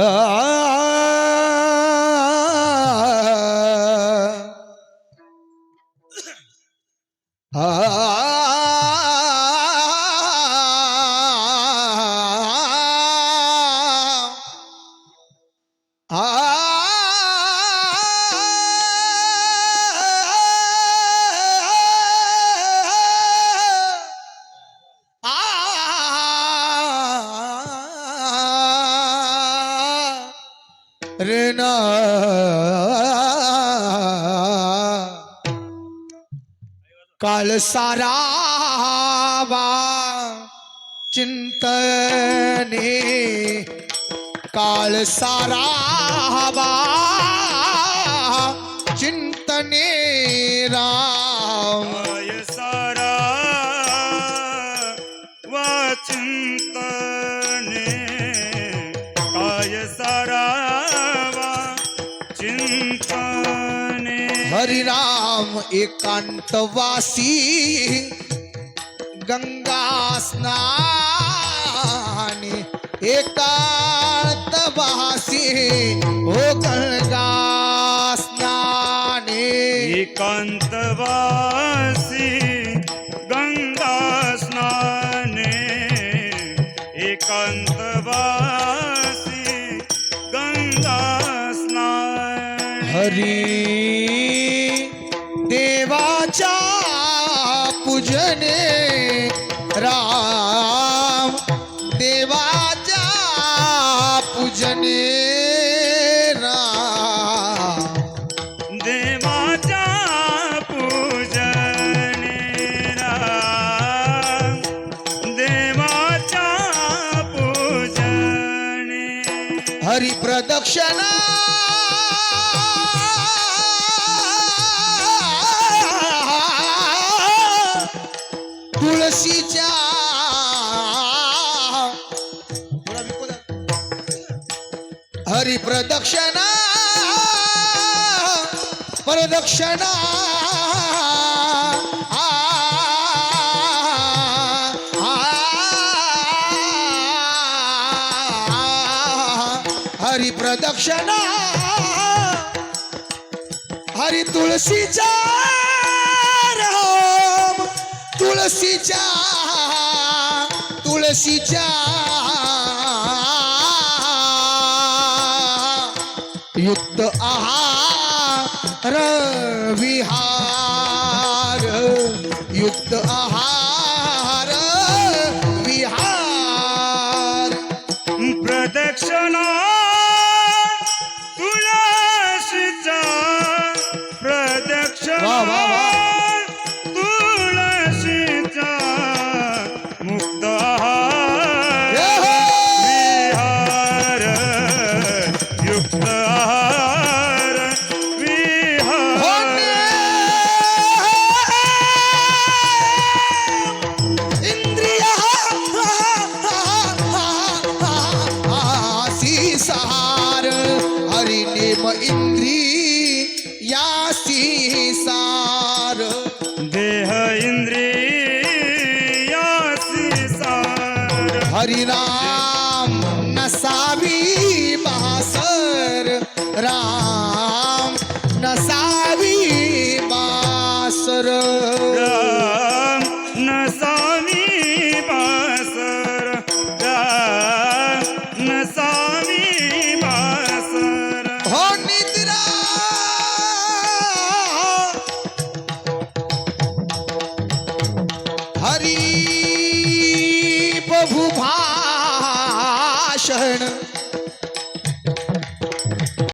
아 ना काळ सारावा चिंतने काळ सारावा चिंतने राम काय सारा वाचिंतने हरिराम एकांतवासी गंगा स्नानी एकांतवासी हो गंगा स्नानी. एकांतवासी गंगा स्नाने. एकांतवासी गंगा स्नाने. हरी देवाच्या पूजने राम। देवाच्या पूजने राम। देवाच्या पूजने राम। देवाच्या पूजने। हरी तुळशीच्या हरी प्रदक्षिणा. प्रदक्षिणा हरी प्रदक्षिणा हरी तुळशीच्या तुळशीच्या तुळशीच्या. युक्त आहार विहार. युक्त आहार विहार. प्रदक्षिणा तुळशीचा प्रदक्षिणा. सार हरी नेम इंद्री यासी सार। देह इंद्रियासी सार। हरी प्रभु भाषण